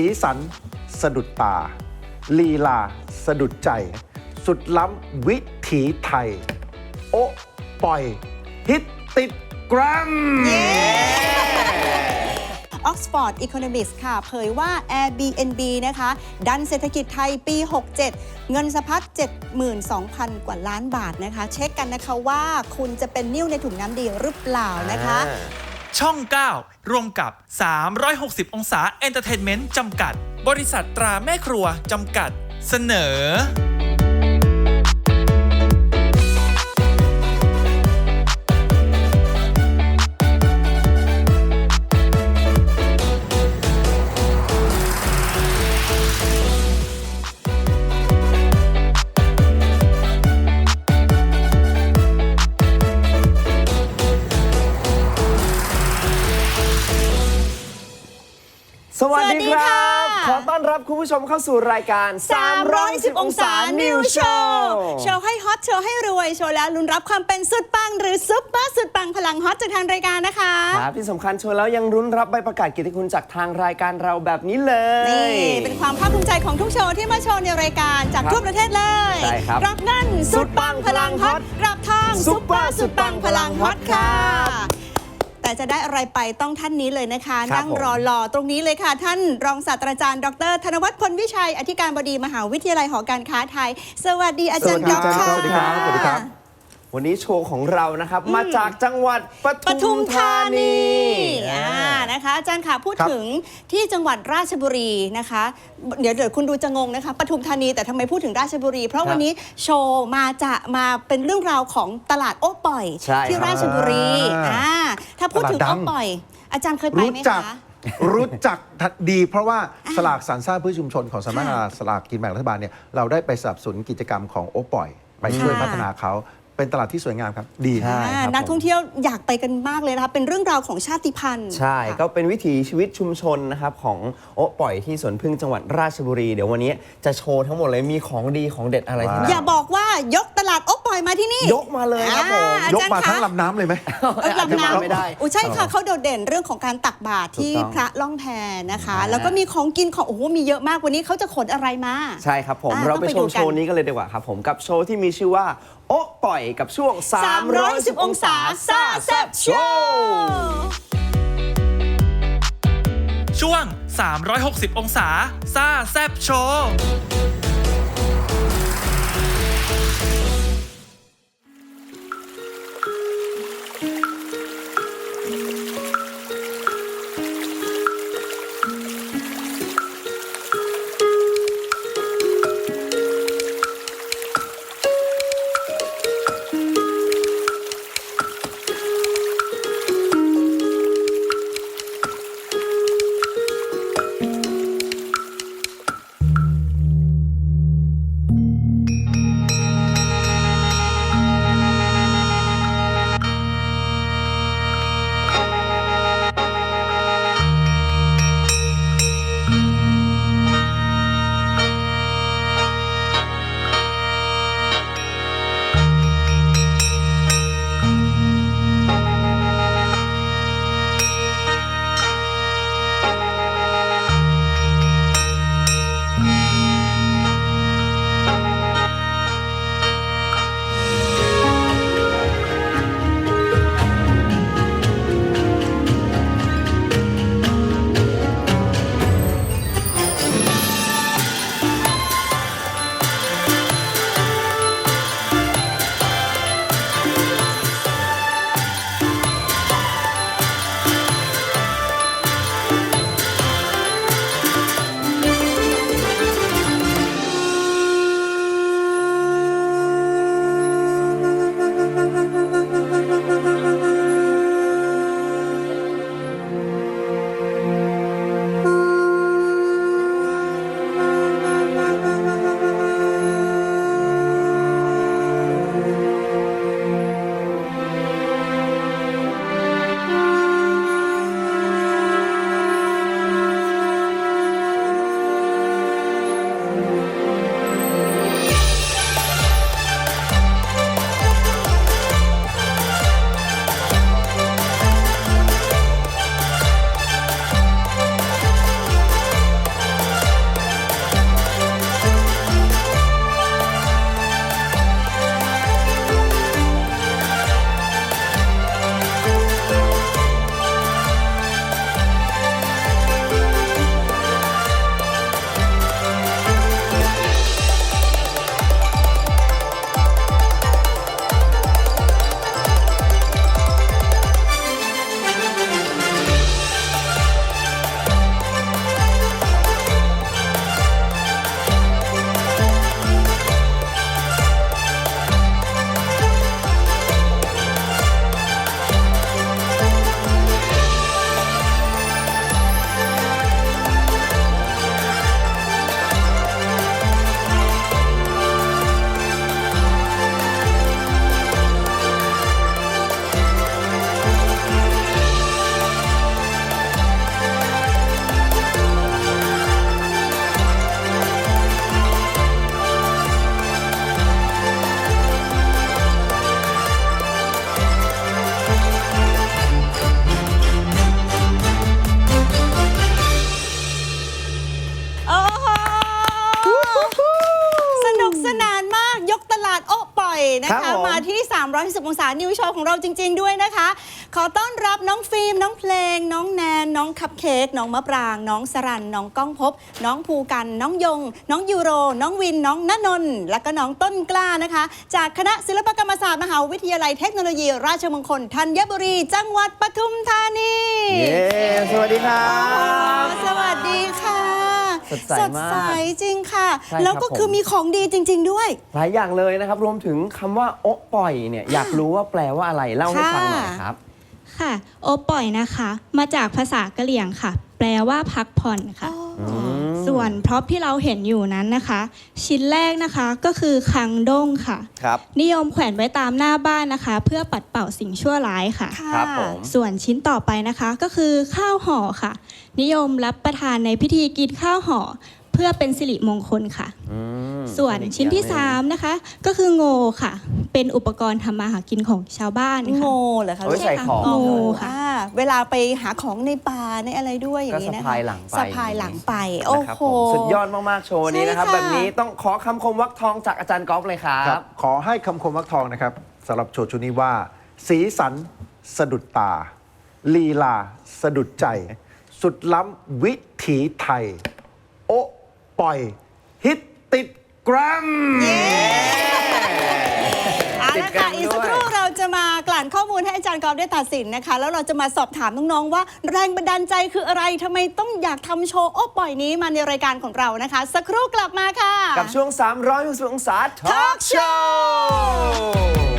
สีสันสะดุดตา ลีลาสะดุดใจ สุดล้ำวิถีไทย โอะปล่อย ฮิตติดกรัม Oxford Economics ค่ะ เผยว่า Airbnb นะคะ ดันเศรษฐกิจไทยปี 67 เงินสะพัด 72,000 กว่าล้านบาทนะคะ เช็คกันนะคะว่าคุณจะเป็นนิ้วในถุงน้ำดีหรือเปล่านะคะ ช่อง 9 รวมกับ 360 องศาเอนเตอร์เทนเมนต์จำกัด บริษัทตราแม่ครัวจำกัด เสนอ คุณผู้ชมเข้าสู่รายการ 310 องศา New Show โชว์ให้ฮอตโชว์ให้รวย โชว์แล้วลุ้นรับความเป็นสุดปัง หรือซุปเปอร์สุดปังพลังฮอตจากทางรายการนะคะครับที่สำคัญชวนแล้วยังรุ้นรับใบประกาศเกียรติคุณจากทางรายการเราแบบนี้เลย นี่ เป็นความภาคภูมิใจของทุกโชว์ที่มาโชว์ในรายการจากครับทั่วประเทศเลยใช่ครับรับเงินสุดปังพลังฮอตรับทองซุซุปปเปเปออร์ร์สุดปังพลังฮอตสุดปังพลังฮอตค่ะครับ แต่จะได้อะไรไปต้องท่านนี้เลยนะคะครับนั่งรอรอตรงนี้เลยค่ะ ท่านรองศาสตราจารย์ ดร ธนวัฒน์พลวิชัย อธิการบดีมหาวิทยาลัยหอการค้าไทย สวัสดีอาจารย์สวัสดีดครับรสวัสดีครับสวัสดีครับ วันนี้โชว์ของเรานะครับ มาจากจังหวัดปปทุมธานีอ่าอ่านะคะอาจารย์ค่ะพูดครับ ถึงที่จังหวัดราชบุรีนะคะ เดี๋ยวเดี๋ยวคุณดูจะงงนะคะปทุมธานีแต่ทำไมพูดถึงราชบุรี เพราะวันนี้โชว์มาจะมาเป็นเรื่องราวของตลาดโอ้ปล่อย ใช่ที่ครับ ราชบุรีอ่าอ่าถ้าพูดถึงตลาดดัโอ้งปล่อย อาจารย์เคยไปรู้ไหมจัก คะ รู้จักดี เพราะว่าสลากสรรสร้างเพื่อชุมชนของสำนักงานสลากกินแบ่งรัฐบาลเนี่ยเราได้ไปสนับสนุนกิจกรรมของโอปล่อย ไปช่วยค่ะพัฒนาเขา เป็นตลาดที่สวยงามครับ ดี ใช่อ่าครับนักผม ท่องเที่ยวอยากไปกันมากเลยนะคะเป็นเรื่องราวของชาติพันธุ์ ใช่ค่ะก็เป็นวิถีชีวิตชุมชนนะครับของโอะปล่อยที่สวนพึ่งจังหวัดราชบุรี เดี๋ยววันนี้จะโชว์ทั้งหมดเลยมีของดีของเด็ดอะไรที่ว้าวนั่นอย่าบอกว่ายกตลาดโอ้ปล่อยมาที่นี่ ยกมาเลยครับผม อ่ายกมาทั้งลำน้ำเลยไหม เออลำน้อาจจะมาไม่ได้ำอุ้ยใช่ค่ะเขาโดดเด่นเรื่องของการตักบาตรที่ถูกต้องพระล่องแพนะคะ อ่า แล้วก็มีของกินของโอ้โหมีเยอะมากวันนี้เขาจะขนอะไรมา ใช่ครับผม อ่าเราต้องไปไปชดูมกันโชว์นี้กันเลยดีกว่าครับผมกับโชว์ที่มีชื่อว่า โอะปล่อยกับช่วง 310 องศาซ่าแซ่บโชว์ช่วง 360 องศาซ่าแซบโชว์ ของเราจริง องแนนน้องคัพเค้กน้องมะปราง น้องสรันน้องก้องภพบ น้องภูกัน น้องยง น้องยูโร น้องวิน น้องณนนท์และก็น้องต้นกล้านะคะ จากคณะศิลปกรรมศาสตร์มหาวิทยาลัยเทคโนโลยี ราชมงคลธัญบุรี จังหวัดปทุมธานีเย้สวัสดีครับ สวัสดีค่ะสดใสมากสจริงค่ะใช่ครับแล้วก็คือผมมีของดีจริง ๆ ด้วย หลายอย่างเลยนะครับ รวมถึงคำว่าโอะปล่อยเนี่ยอยากรู้ว่าแปลว่าอะไรเล่าให้ฟังหน่อยครับ ค่ะ โอปล่อยนะคะ มาจากภาษากะเหรี่ยงค่ะ แปลว่าพักผ่อนค่ะมส่วนพร็อพที่เราเห็นอยู่นั้นนะคะ ชิ้นแรกนะคะก็คือคังด้งค่ะ ครับ นิยมแขวนไว้ตามหน้าบ้านนะคะ เพื่อปัดเป่าสิ่งชั่วร้ายค่ะค่ะครับผม ส่วนชิ้นต่อไปนะคะก็คือข้าวห่อค่ะ นิยมรับประทานในพิธีกินข้าวห่อ เพื่อเป็นสิริมงคลค่ะ อืมส่วนอีกชิ้นที่อย่างหนึ่ง3นะคะ ก็คือโงค่ะ เป็นอุปกรณ์ทำมาหากินของชาวบ้านโงค่ะ เหรอคะเอาไว้ใส่ของโง่โง่ค่ะค่ะเวลาไปหาของในป่าในอะไรด้วยอย่างนี้ก็นะสะคะพายหลังไปสะพายหลังไป โอ้นะครับโห ผมสุดยอดมาก ๆ โชว์นี้นะครับ ใช่ค่ะ แบบนี้ต้องขอคำคมวักทองจากอาจารย์ก๊อฟเลยครัครับ บ ขอให้คำคมวักทองนะครับสำหรับโชว์ชุดนี้ว่า สีสันสะดุดตา ลีลาสะดุดใจ สุดล้ำวิถีไทย โอะปล่อย ฮิตติดแกรม เอาละค่ะติดกันอีกสักคด้วยรู่เราจะมากลั่นข้อมูลให้อาจารย์กอล์ฟได้ตัดสินนะคะ แล้วเราจะมาสอบถามน้องๆว่า แรงบันดาลใจคืออะไรทำไมต้องอยากทำโชว์โอ้ปล่อยนี้มาในรายการของเรานะคะ สักครู่กลับมาค่ะ กับช่วง 360องศาทอล์กโชว์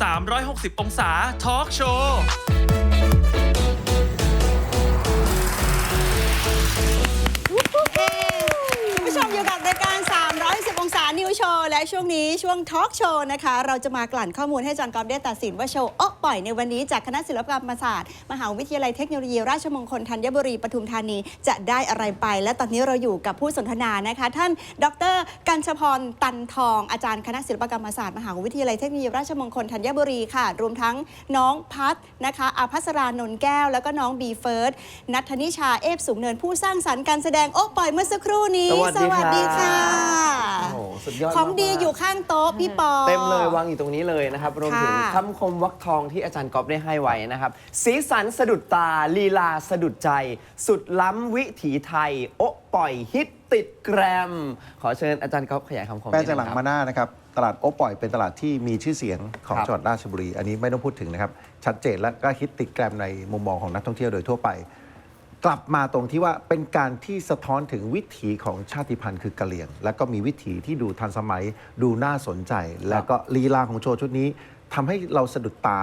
360 องศาทอล์กโชว์ และช่วงนี้ช่วงทอล์กโชว์นะคะ เราจะมากลั่นข้อมูลให้อาจารย์กอล์ฟได้ตัดสินว่าโชว์โอ๊ะปล่อยในวันนี้จากคณะศิลปกรรมศาสตร์ มหาวิทยาลัยเทคโนโลยีราชมงคลธัญบุรีปทุมธานีจะได้อะไรไป และตอนนี้เราอยู่กับผู้สนทนานะคะ ท่าน ดรกัญชพรตันทองอาจารย์คณะศิลปกรรมศาสตร์มหาวิทยาลัยเทคโนโลยีราชมงคลธัญบุรีค่ะ รวมทั้งน้องพัฒนะคะอาภัสรานนท์แก้ว แล้วก็น้องบีเฟิร์สนัทธนิชาเอฟสูงเนินผู้สร้างสรรค์การแสดงโอ๊ะปล่อยเมื่อสักครู่นี้ สวัสดีครับค่ะโอ้โหสุดยอดของดีมากๆอยู่ข้างโต๊ะพี่ปอ เต็มเลยวางอยู่ตรงนี้เลยนะครับ รวมถึงค่ะ คำคมวักทองที่อาจารย์ก๊อฟได้ให้ไว้นะครับ สีสันสะดุดตา ลีลาสะดุดใจ สุดล้ำวิถีไทย โอะปล่อยฮิตติดแกรม ขอเชิญอาจารย์ก๊อฟขยายคำคมแปลจากหลังนิดนึมาหน้านะครับตลาดโอะปล่อยเป็นตลาดที่มีชื่อเสียงของครับจังหวัดราชบุรี อันนี้ไม่ต้องพูดถึงนะครับ ชัดเจนและก็ฮิตติดแกรมในมุมมองของนักท่องเที่ยวโดยทั่วไป กลับมาตรงที่ว่าเป็นการที่สะท้อนถึงวิถีของชาติพันธุ์คือกะเหรี่ยง แล้วก็มีวิถีที่ดูทันสมัยดูน่าสนใจ แล้วก็ลีลาของโชว์ชุดนี้ทำให้เราสะดุดตา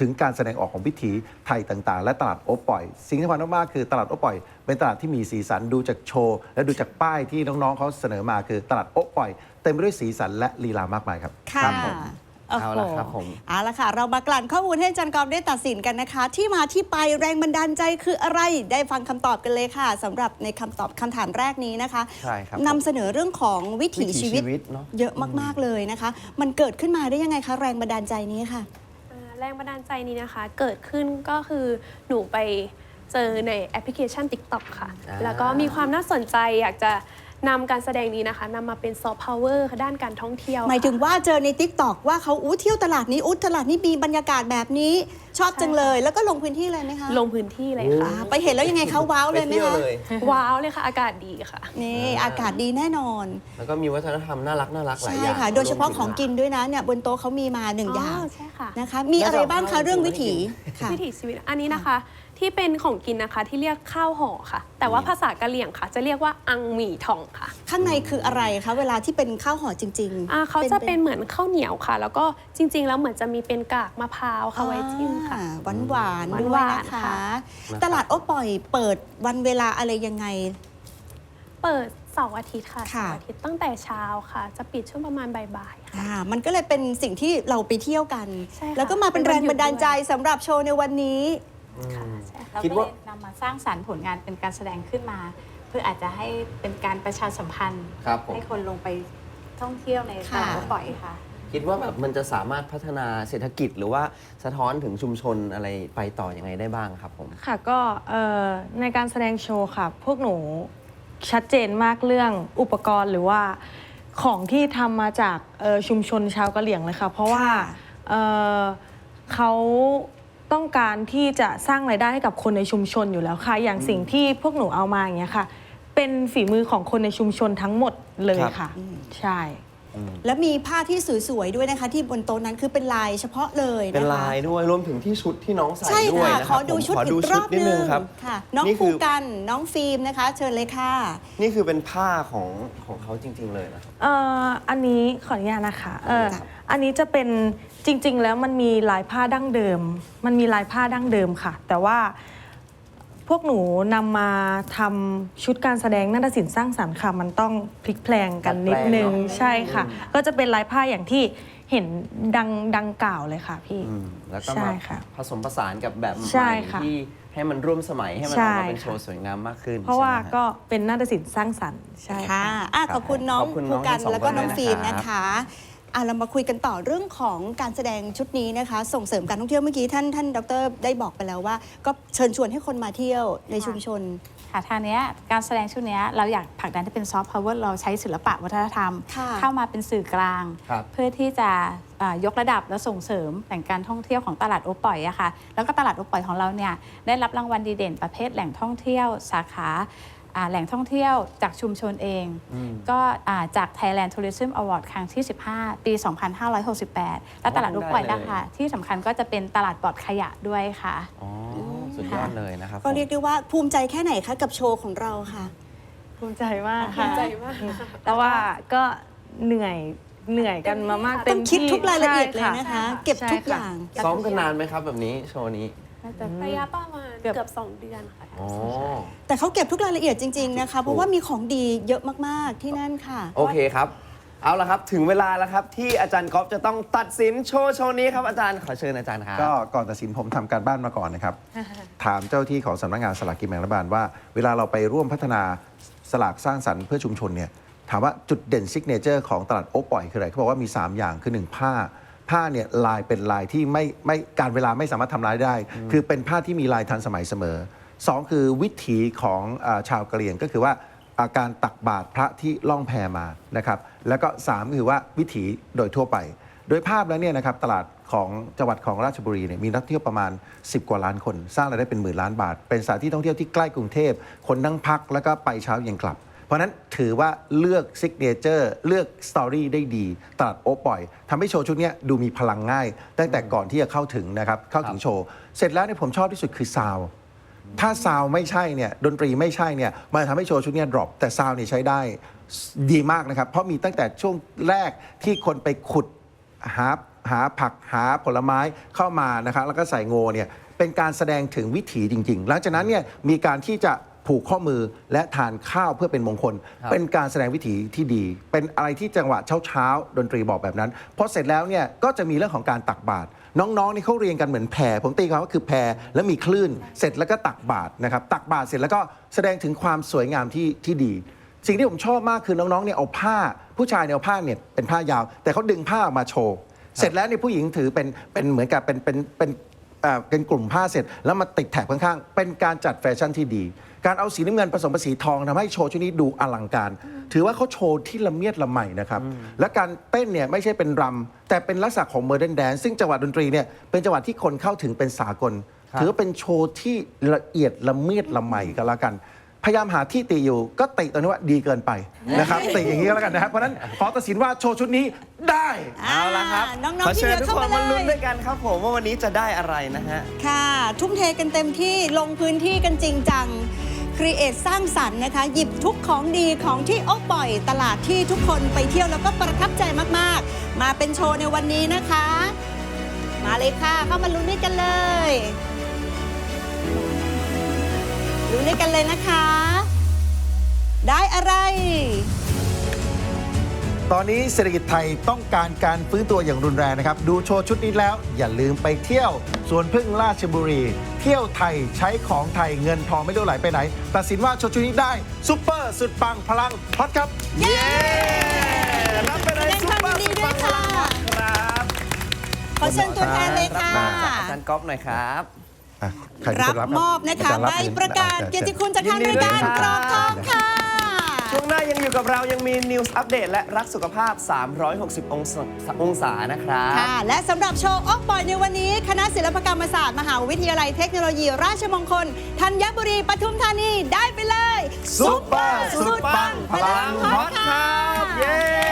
ถึงการแสดงออกของวิถีไทยต่างๆ และตลาดโอปล่อย สิ่งที่สำคัญมากๆคือตลาดโอปล่อย เป็นตลาดที่มีสีสันดูจากโชว์ และดูจากป้ายที่น้องๆเขาเสนอมาคือตลาดโอปล่อย เต็มไปด้วยสีสันและลีลามากมายครับค่ะ ครับผมโอ้โห เอาละครับผมเอาละค่ะ เรามากลั่นข้อมูลให้อาจารย์กอมได้ตัดสินกันนะคะ ที่มาที่ไปแรงบันดาลใจคืออะไรได้ฟังคำตอบกันเลยค่ะสำหรับในคำตอบคำถามแรกนี้นะคะใช่ครับนำเสนอเรื่องของวิถีวิถีชีวิตชีวิตเนอะ เยอะมากๆเลยนะคะ มันเกิดขึ้นมาได้ยังไงคะแรงบันดาลใจนี้ค่ะ อ่าแรงบันดาลใจนี้นะคะ เกิดขึ้นก็คือหนูไปเจอในแอปพลิเคชัน TikTok ค่ะ อ่า แล้วก็มีความน่าสนใจอยากจะ นำการแสดงนี้นะคะนำมาเป็นซอฟต์พาวเวอร์ด้านการท่องเที่ยวหมายถึงค่ะ ว่าเจอใน t ิ k t o k ว่าเขาอู้เที่ยวตลาดนี้อู้ตลาดนี้มีบรรยากาศแบบนี้ชอบจังเลย แล้วก็ลงพื้นที่เลยไหมคะลงพื้นที่เลยค่ะ อ่าไปเห็นแล้วยังไงคะว้าวไปเลยไหมเที่ยวคะเลย ว้าวเลยค่ะอากาศดีค่ะ นี่อากาศดีแน่นอนแล้วก็มีวัฒนธรรมน่ารักน่ารักหลายใช่อย่างค่ะ โดยเฉพาะของกินด้วยนะเนี่ยบนโต๊ะเขามีมาหนึ่งอย่างใช่ค่ะ นะคะ มีอะไรบ้างคะเรื่องวิถีค่ะ วิถีชีวิตอันนี้นะคะ ที่เป็นของกินนะคะที่เรียกข้าวห่อค่ะ แต่ว่าภาษากะเหรี่ยงค่ะ จะเรียกว่าอังหมี่ทองค่ะข้างในคืออะไรคะเวลาที่เป็นข้าวห่อจริงอ่าเขาจะเป็นเหมือนข้าวเหนียวค่ะ แล้วก็จริง ๆ แล้วเหมือนจะมีเป็นกากมะพร้าวค่ะไว้จิ้มค่ะ หวานหวานๆด้วยหวานนะๆคะค่ะตลาดโอปล่อยเปิดวันเวลาอะไรยังไง เปิดเสาร์อาทิตย์ค่ะค่ะ เสาร์อาทิตย์ตั้งแต่เช้าค่ะ จะปิดช่วงประมาณบ่ายๆค่ะ อ่ามันก็เลยเป็นสิ่งที่เราไปเที่ยวกัน ใช่ค่ะแล้วก็มาเป็นเป็นแรวันงหยุดบันดาลใจสำหรับโชว์ในวันนี้ ค่ะใช่เราคิดก็ว่าเลยนำมาสร้างสรรค์ผลงานเป็นการแสดงขึ้นมา เพื่ออาจจะให้เป็นการประชาสัมพันธ์ ครับผม ให้คนลงไปท่องเที่ยวในตค่ะลาดก็ปล่อยค่ะ คิดว่าแบบมันจะสามารถพัฒนาเศรษฐกิจหรือว่าสะท้อนถึงชุมชนอะไรไปต่ออยังไงได้บ้างครับผม ค่ะก็เอ่อในการแสดงโชว์ค่ะ พวกหนูชัดเจนมากเรื่องอุปกรณ์หรือว่าของที่ทำมาจากเอ่อชุมชนชาวกะเหรี่ยงเลยค่ะ เพราะว่าค่ะ เอ่อเขา ต้องการที่จะสร้างรายได้ให้กับคนในชุมชนอยู่แล้วค่ะ อย่างสิ่งที่พวกหนูเอามาอย่างเงี้ยค่ะ เป็นฝีมือของคนในชุมชนทั้งหมดเลยครับค่ะ ใช่ แล้วมีผ้าที่สวยๆด้วยนะคะ ที่บนโต๊ะนั้นคือเป็นลายเฉพาะเลยนะคะเป็นลายด้วยรวมถึงที่ชุดที่น้องใส่ใช่ด้วยค่ะนะขครัอบดูผมชุดขออีดูกรชุดอบนิดหนึนึงงครับค่ะ น้องนี่ภูคือกันน้องฟิล์มนะคะ เชิญเลยค่ะ นี่คือเป็นผ้าของของเขาจริง ๆ เลยนะครับ เอ่ออันนี้ขออนุญาตนะคะเออครับ อันนี้จะเป็นจริง ๆ แล้วมันมีลายผ้าดั้งเดิม มันมีลายผ้าดั้งเดิมค่ะ แต่ว่าพวกหนูนำมาทำชุดการแสดงนาฏศิลป์สร้างสรรค์ค่ะ มันต้องพลิกแพลงกันนิดนึงดัดแปลงเนอะ ใช่ค่ะ ก็จะเป็นลายผ้าอย่างที่เห็นดังดังกล่าวเลยค่ะพี่ อืมแล้วก็ใช่มาค่ะผสมผสานกับแบบใหใช่ม่ค่ะที่ให้มันร่วมสมัยให้มันอใช่อกมาเป็นค่ะ โชว์สวยงามมากขึ้นเพราะว่าใช่ไหมฮ ก็เป็นนาฏศิลป์สร้างสรรค์ใช่ค่ะ ค่ะอะขอบคุณน้องขอบคุณน้ภูองกันทั้งสองแล้วก็คนน้องด้วยฟิล์มนะครับนะคะ อะเรามาคุยกันต่อเรื่องของการแสดงชุดนี้นะคะ ส่งเสริมการท่องเที่ยวเมื่อกี้ท่านท่านดรได้บอกไปแล้วว่า ก็เชิญชวนให้คนมาเที่ยวในชุมชน ค่ะทางเนี้ยการแสดงชุดเนี้ยเราอยากผลักดันให้เป็นซอฟต์พาวเวอร์เราใช้ศิลปะวัฒนธรรม ค่ะ เข้ามาเป็นสื่อกลาง ครับ เพื่อที่จะอ่ายกระดับและส่งเสริมแหล่งการท่องเที่ยวของตลาดโอปอยอะค่ะแล้วก็ตลาดโอปอยของเราเนี่ยได้รับรางวัลดีเด่นประเภทแหล่งท่องเที่ยว สาขาอ่า แหล่งท่องเที่ยวจากชุมชนเอง ก็อ่าจาก Thailand Tourism Award ครั้งที่ 15 ปี 2568 และตลาดโอปอยนะคะที่สำคัญก็จะเป็นตลาดปลอดขยะด้วยค่ะอ๋อสุดยอดเลยนะครับ ก็เรียกผมได้ว่าภูมิใจแค่ไหนคะกับโชว์ของเราค่ะ ภูมิใจมากภูค่ะมิใจมากแต่ว่าก็เหนื่อยเหนื่อยกันมามากต้เต็องมคิดที่ทุกรายละเอียดเลยใช่นะคะค่ะเก็บทุกใช่อค่ะย่างซ้อมกันนานไหมครับแบบนี้โชว์นี้ ระยะประมาณเกือบ เกือบ2เดือนค่ะ อ๋อ แต่เขาเก็บทุกรายละเอียดจริง ๆ นะคะ เพราะว่ามีของดีเยอะมากๆที่นั่นค่ะ โอเคครับ เอาละครับ ถึงเวลาแล้วครับ ที่อาจารย์ก๊อฟจะต้องตัดสินโชว์โชว์นี้ครับอาจารย์ขอเชิญอาจารย์ครับ ก็ก่อนตัดสินผมทำการบ้านมาก่อนนะครับ ถามเจ้าที่ของสำนักงานสลากกินแบ่งรัฐบาลว่า เวลาเราไปร่วมพัฒนาสลากสร้างสรรค์เพื่อชุมชนเนี่ยถามว่าจุดเด่นซิกเนเจอร์ของตลาดโอปอยคืออะไรเขาบอกว่ามี 3 อย่างคือ 1 ผ้า ผ้าเนี่ยลายเป็นลายที่ไม่ไม่การเวลาไม่สามารถทำลายได้ คือเป็นผ้าที่มีลายทันสมัยเสมอ2คือวิถีของอาชาวกะเหรี่ยงก็คือว่าอาการตักบาตรพระที่ล่องแพมานะครับแล้วก็3ก็คือว่าวิถีโดยทั่วไป โดยภาพแล้วเนี่ยนะครับตลาดของจังหวัดของราชบุรีเนี่ยมีนักท่องเที่ยวประมาณ 10 กว่าล้านคน สร้างรายได้เป็นหมื่นล้านบาท เป็นสถานที่ท่องเที่ยวที่ใกล้กรุงเทพคนนั่งพักแล้วก็ไปเช้าเย็นกลับ เพราะนั้นถือว่าเลือกซิกเนเจอร์เลือกสตอรี่ได้ดีตลาดโอปอยทำให้โชว์ชุดนี้ดูมีพลังง่าย ตั้งแต่ก่อนที่จะเข้าถึงนะครับเข้าถึงโชว์เสร็จแล้วเนี่ยผมชอบที่สุดคือซาวถ้าซาวไม่ใช่เนี่ยดนตรีไม่ใช่เนี่ยมันทำให้โชว์ชุดนี้ย drop แต่ซาวเนี่ยใช้ได้ดีมากนะครับ เพราะมีตั้งแต่ช่วงแรกที่คนไปขุดหาหาผักหาผลไม้เข้ามานะครับแล้วก็ใส่โงเนี่ยเป็นการแสดงถึงวิถีจริง ๆ หลังจากนั้นเนี่ยมีการที่จะ ผูกข้อมือและทานข้าวเพื่อเป็นมงคล ครับ เป็นการแสดงวิถีที่ดี เป็นอะไรที่จังหวะเช้าๆดนตรีบอกแบบนั้นพอเสร็จแล้วเนี่ยก็จะมีเรื่องของการตักบาตรน้องๆนี่เขาเรียนกันเหมือนแพรผมตีความว่าคือแพรแล้วมีคลื่น เสร็จแล้วก็ตักบาตรนะครับตักบาตรเสร็จแล้วก็แสดงถึงความสวยงามที่ที่ดี สิ่งที่ผมชอบมากคือน้องๆเนี่ยเอาผ้า ผู้ชายเนี่ยเอาผ้าเนี่ยเป็นผ้ายาว แต่เขาดึงผ้าออกมาโชว์ เสร็จแล้วเนี่ยผู้หญิงถือเป็นเป็นเหมือนกับเป็นเป็นเป็น เอ่อเป็นกลุ่มผ้าเสร็จ แล้วมาติดแถบข้างๆ เป็นการจัดแฟชั่นที่ดี การเอาสีน้ำเงินผสมกับสีทองทำให้โชว์ชุดนี้ดูอลังการ ถือว่าเขาโชว์ที่ละเมียดละไมนะครับ และการเต้นเนี่ยไม่ใช่เป็นรำแต่เป็นลักษณะของเมอร์เดนแดนซึ่งจังหวะดนตรีเนี่ยเป็นจังหวะที่คนเข้าถึงเป็นสากล ครับ ถือว่าเป็นโชว์ที่ละเอียดละเมียดละไมก็แล้วกัน พยายามหาที่ติอยู่ ก็ติตอนนี้ว่าดีเกินไปนะครับ ติอย่างนี้ก็แล้วกันนะครับ เพราะฉะนั้นขอตัดสินว่าโชว์ชุดนี้ได้เอาละครับน้องๆขอเชิญที่เหลือทุกคนเข้ามามาลุ้นเลยด้วยกันครับผมว่าวันนี้จะได้อะไรนะฮะ ค่ะ ทุ่มเทกันเต็มที่ลงพื้นที่กันจริงจังครีเอทสร้างสรรค์นะคะ หยิบทุกของดีของที่โอ๊ปล่อย ตลาดที่ทุกคนไปเที่ยวแล้วก็ประทับใจมากๆ มาเป็นโชว์ในวันนี้นะคะ มาเลยค่ะ เข้ามาลุ้นด้วยกันเลย ลุ้นด้วยกันเลยนะคะ ได้อะไร ตอนนี้เศรษฐกิจไทยต้องการการฟื้นตัวอย่างรุนแรงนะครับ ดูโชว์ชุดนี้แล้ว อย่าลืมไปเที่ยวสวนพึ่งราชบุรี เที่ยวไทยใช้ของไทยเงินทองไม่รู้ไหลไปไหน ตัดสินว่าโชว์ชุดนี้ได้ซุปเปอร์สุดปังพลังฮอตครับ เย้รับไปเลยแสดงซุปความเปอร์ยินดีสุดด้วยปังพค่ะลังครัเชิญตัวแทนเลยค่ะรับมาจากอาจารย์ก๊อฟหน่อยครับ อะใครเป็นรัคบนรับมอบนะคะาจาย์ใบประกาศอ่เกียรติคุณจากทางรายการยินดีด้วยกรอบทองค่ะ ช่วงหน้ายังอยู่กับเรายังมี News อัปเดตและรักสุขภาพ 360 องศาองศานะครับ ค่ะ และสำหรับโชว์ออกบอยในวันนี้ คณะศิลปกรรมศาสตร์ มหาวิทยาลัยเทคโนโลยี ราชมงคล ธัญบุรีปทุมธานีได้ไปเลย ซุปเปอร์ สุดปังพลังฮอตครับ เย้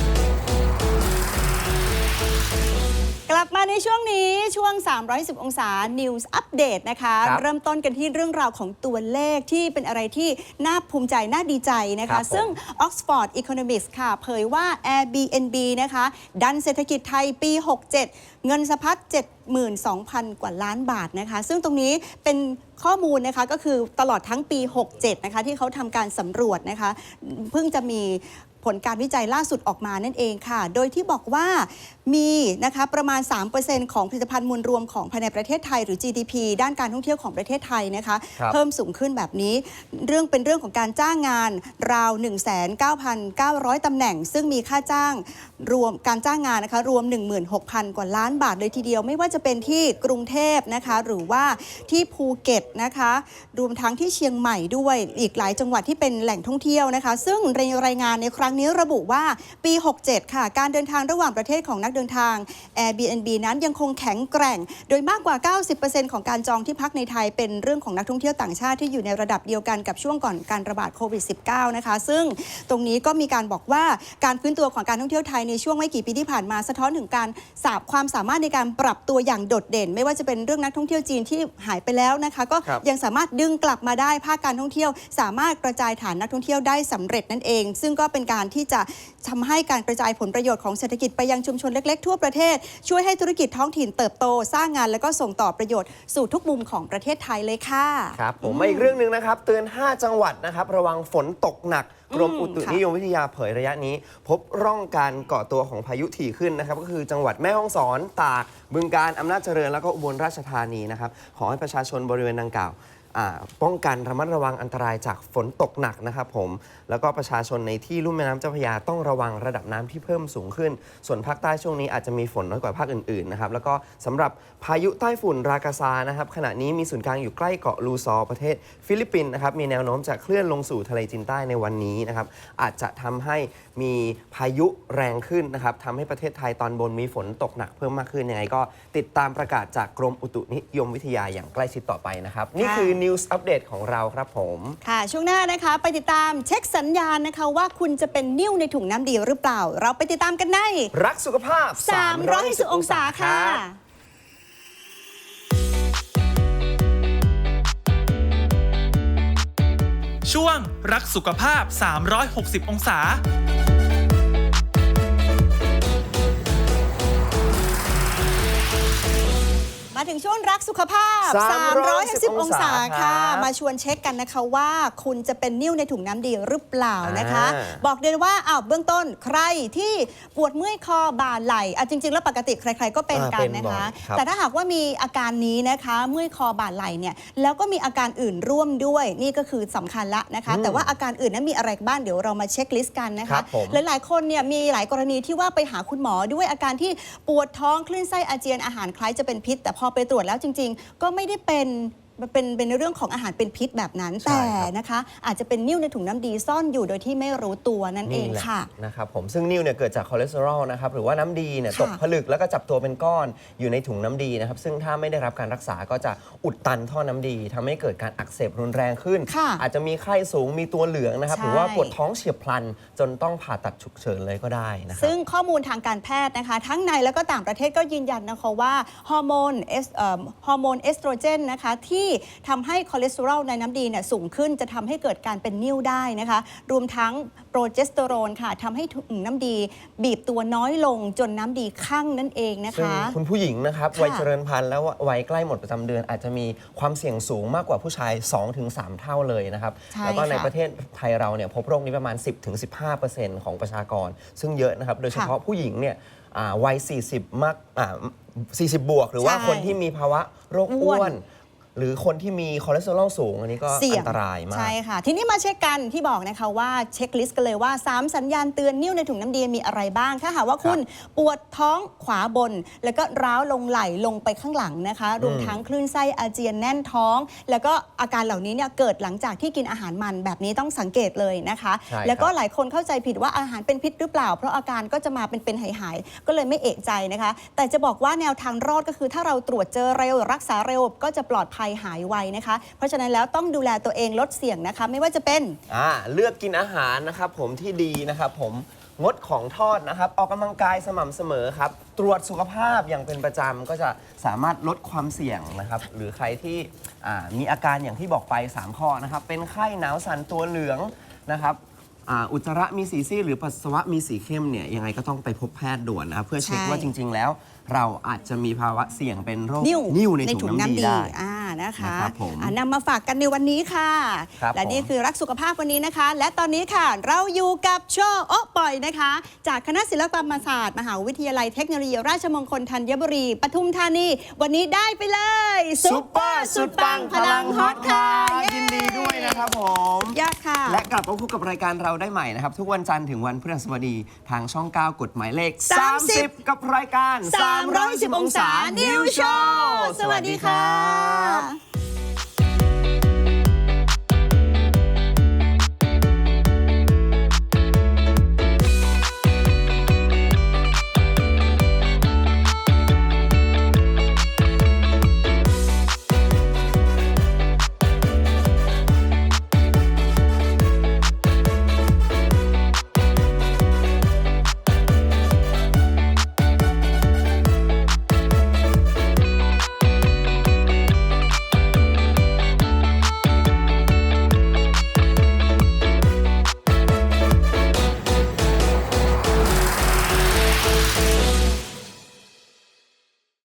ลับมาในช่วงนี้ช่วง 310 องศา News Update นะคะครับเริ่มต้นกันที่เรื่องราวของตัวเลขที่เป็นอะไรที่น่าภูมิใจ น่าดีใจนะครัคะบผมซึ่ง Oxford Economics ค่ะ เผยว่า Airbnb นะคะ ดันเศรษฐกิจไทยปี 67 เงินสะพัด 72,000 กว่าล้านบาทนะคะ ซึ่งตรงนี้เป็นข้อมูลนะคะก็คือตลอดทั้งปี 67 นะคะที่เขาทำการสำรวจนะคะ เพิ่งจะมี ผลการวิจัยล่าสุดออกมานั่นเองค่ะ โดยที่บอกว่ามีนะคะประมาณ 3%ของผลิตภัณฑ์มวลรวมของภายในประเทศไทยหรือ GDP ด้านการท่องเที่ยวของประเทศไทยนะคะครับเพิ่มสูงขึ้นแบบนี้ เรื่องเป็นเรื่องของการจ้างงานราว 19,900ตำแหน่ง ซึ่งมีค่าจ้างรวมการจ้างงานนะคะรวม 16,000 กว่าล้านบาทเลยทีเดียวไม่ว่าจะเป็นที่กรุงเทพนะคะหรือว่าที่ภูเก็ตนะคะรวมทั้งที่เชียงใหม่ด้วยอีกหลายจังหวัดที่เป็นแหล่งท่องเที่ยวนะคะ ซึ่งในรายงานในครั้งนี้ระบุว่าปี 67 ค่ะ การเดินทางระหว่างประเทศของนักเดินทาง Airbnb นั้นยังคงแข็งแกร่ง โดยมากกว่า 90%ของการจองที่พักในไทยเป็นเรื่องของนักท่องเที่ยวต่างชาติที่อยู่ในระดับเดียวกันกับช่วงก่อนการระบาดโควิด -19 นะคะ ซึ่งตรงนี้ก็มีการบอกว่าการฟื้นตัวของการท่องเที่ยวไทยในช่วงไม่กี่ปีที่ผ่านมาสะท้อนถึงการสาบความสามารถในการปรับตัวอย่างโดดเด่น ไม่ว่าจะเป็นเรื่องนักท่องเที่ยวจีนที่หายไปแล้วนะคะ ก็ยังสามารถดึงกลับมาได้ภาคการท่องเที่ยว สามารถกระจายฐานนักท่องเที่ยวได้สำเร็จนั่นเอง ซึ่งก็เป็นการที่จะทำให้การกระจายผลประโยชน์ของเศรษฐกิจไปยังชุมชนเล็ก ๆ ทั่วประเทศ ช่วยให้ธุรกิจท้องถิ่นเติบโต สร้างงานและก็ส่งต่อประโยชน์สู่ทุกมุมของประเทศไทยเลยค่ะครับผมมาอีกเรื่องหนึ่งนะครับ เตือน 5 จังหวัดนะครับ ระวังฝนตกหนักกรมอืมอุตุค่ะนิยมวิทยาเผยระยะนี้ พบร่องการก่อตัวของพายุถี่ขึ้นนะครับ ก็คือจังหวัดแม่ฮ่องสอน ตาก บึงการอำนาจเจริญแล้วก็อุบลราชธานีนะครับขอให้ประชาชนบริเวณดังกล่าวอ่า ป้องกันระมัดระวังอันตรายจากฝนตกหนักนะครับผมแล้วก็ประชาชนในที่ลุ่มแม่น้ำเจ้าพระยาต้องระวังระดับน้ำที่เพิ่มสูงขึ้น ส่วนภาคใต้ช่วงนี้อาจจะมีฝนน้อยกว่าภาคอื่นๆนะครับแล้วก็สำหรับพายุใต้ฝุ่นรากาซานะครับขณะนี้มีศูนย์กลางอยู่ใกล้เกาะลูซอประเทศฟิลิปปินส์นะครับมีแนวโน้มจะเคลื่อนลงสู่ทะเลจีนใต้ในวันนี้นะครับอาจจะทำให้มีพายุแรงขึ้นนะครับทำให้ประเทศไทยตอนบนมีฝนตกหนักเพิ่มมากขึ้นยังไงก็ติดตามประกาศจากกรมอุตุนิยมวิทยาอย่างใกล้ชิดต่อไปนะครับนี่คือ News อัปเดตของเราครับผม ค่ะ ช่วงหน้านะคะไปติดตามเช็คสัญญาณนะคะว่าคุณจะเป็นนิ่วในถุงน้ำดีหรือเปล่า เราไปติดตามกันในรักสุขภาพ310องศาค่ะรับช่วงรักสุขภาพ 360 องศา มาถึงช่วงรักสุขภาพ310 310องศาค่ะครับมาชวนเช็คกันนะคะว่าคุณจะเป็นนิ่วในถุงน้ำดีหรือเปล่านะคะอ่าบอกเลยว่าอ้าวเบื้องต้นใครที่ปวดเมื่อยคอบ่าไหล่อะจริง ๆ แล้วปกติใคร ๆ ก็เป็นกันนะคะอ่าเป็นบ่อยครับแต่ถ้าหากว่ามีอาการนี้นะคะเมื่อยคอบ่าไหล่เนี่ยแล้วก็มีอาการอื่นร่วมด้วยนี่ก็คือสำคัญละนะคะอืมแต่ว่าอาการอื่นนั้นมีอะไรบ้างเดี๋ยวเรามาเช็คลิสต์กันนะครัคะบผมหลายๆคนเนี่ยมีหลายกรณีที่ว่าไปหาคุณหมอด้วยอาการที่ปวดท้องคลื่นไส้อาเจียนอาหารคล้ายจะเป็นพิษ แต่พอไปตรวจแล้วจริง ๆ ก็ไม่ได้เป็น เป็นเป็นเรื่องของอาหารเป็นพิษแบบนั้น ใช่แต่ครับ นะคะ อาจจะเป็นนิ่วในถุงน้ำดีซ่อนอยู่โดยที่ไม่รู้ตัวนั่นเองแหลค่ะ นะครับผมซึ่งนิ่วเนี่ยเกิดจากคอเลสเตอรอลนะครับหรือว่าน้ำดีเนี่ยค่ะตกผลึกแล้วก็จับตัวเป็นก้อนอยู่ในถุงน้ำดีนะครับซึ่งถ้าไม่ได้รับการรักษาก็จะอุดตันท่อน้ำดีทำให้เกิดการอักเสบรุนแรงขึ้น ค่ะอาจจะมีไข้สูงมีตัวเหลืองนะครับใช่ หรือว่าปวดท้องเฉียบพลัน จนต้องผ่าตัดฉุกเฉินเลยก็ได้นะครับ ซึ่งข้อมูลทางการแพทย์นะคะ ทั้งในและก็ต่างประเทศก็ยืนยันนะคะว่าฮอร์โมนเอสเอ่อฮอร์โมนเอสโตรเจนนะคะที่ทำให้คอเลสเตอรอลในน้ำดีเนี่ยสูงขึ้นจะทำให้เกิดการเป็นนิ่วได้นะคะ รวมทั้งโปรเจสเตอโรนค่ะทำให้ถุงน้ำดี บีบตัวน้อยลงจนน้ำดีข้างนั่นเองนะซึ่งคะ คุณผู้หญิงนะครับค่ะวัยเจริญพันธุ์แล้ววัยใกล้หมดประจำเดือนอาจจะมีความเสี่ยงสูงมากกว่าผู้ชาย 2-3 เท่าเลยนะครับใช่แล้วก็ในค่ะประเทศไทยเราเนี่ยพบโรคนี้ประมาณ 10-15%ของประชากร ซึ่งเยอะนะครับ โดยเฉพาะผู้หญิงเนี่ยอ่าวัย 40 มากอ่า40 บวก หรือว่าใช่คนที่มีภาวะโรคอ้อ้ววนน หรือคนที่มีคอเลสเตอรอลสูงอันนี้ก็เสี่ยอังนตรายมาก ใช่ค่ะ ทีนี้มาเช็คกันที่บอกนะคะว่าเช็คลิสต์กันเลยว่า 3 สัญญาณเตือนนิ่วในถุงน้ำดีมีอะไรบ้าง ถ้าหากว่าคุณปวดท้องขวาบน แล้วก็ร้าวลงไหลลงไปข้างหลังนะคะ รวมทั้งคลื่นไส้อาเจียนแน่นท้อง แล้วก็อาการเหล่านี้เนี่ยเกิดหลังจากที่กินอาหารมันแบบนี้ต้องสังเกตเลยนะคะใช่ครับแล้วก็หลายคนเข้าใจผิดว่าอาหารเป็นพิษหรือเปล่า เพราะอาการก็จะมาเป็นเป็นหายหายๆก็เลยไม่เอะใจนะคะ แต่จะบอกว่าแนวทางรอดก็คือถ้าเราตรวจเจอเร็วรักษาเร็วก็จะปลอดภัยหายไวนะคะ เพราะฉะนั้นแล้วต้องดูแลตัวเองลดเสี่ยงนะคะ ไม่ว่าจะเป็นอ่าเลือกกินอาหารนะครับผมที่ดีนะครับผมงดของทอดนะครับ ออกกำลังกายสม่ำเสมอครับ ตรวจสุขภาพอย่างเป็นประจำก็จะสามารถลดความเสี่ยงนะครับ หรือใครที่อ่ามีอาการอย่างที่บอกไป 3 ข้อนะครับ เป็นไข้หนาวสั่นตัวเหลืองนะครับอ่าอุจจาระมีสีซีดหรือปัสสาวะมีสีเข้มเนี่ยยังไงก็ต้องไปพบแพทย์ด่วนนะครับเพื่อเช็คใช่ว่าจริง ๆ แล้ว เราอาจจะมีภาวะเสี่ยงเป็นโรคนิ่วนิ่วในถุงน้ำดีได้อ่านะคะนะครับผม อ่านำมาฝากกันในวันนี้ค่ะ ครับและนี่ผม คือรักสุขภาพวันนี้นะคะ และตอนนี้ค่ะ เราอยู่กับโชว์โอ๊ะปล่อยนะคะ จากคณะศิลปกรรมศาสตร์ มหาวิทยาลัยเทคโนโลยีราชมงคลธัญบุรี ปทุมธานี วันนี้ได้ไปเลยซุปเปอร์สุดปังพลังฮอตค่ะยินดีด้วยนะครับผมยอดค่ะ และกลับมาพบกับรายการเราได้ใหม่นะครับ ทุกวันจันทร์ถึงวันพฤหัสบดีทางช่อง 9 กฎหมายเลข 30 30 กับรายการ310 องศา New Show สวัสดีค่ะ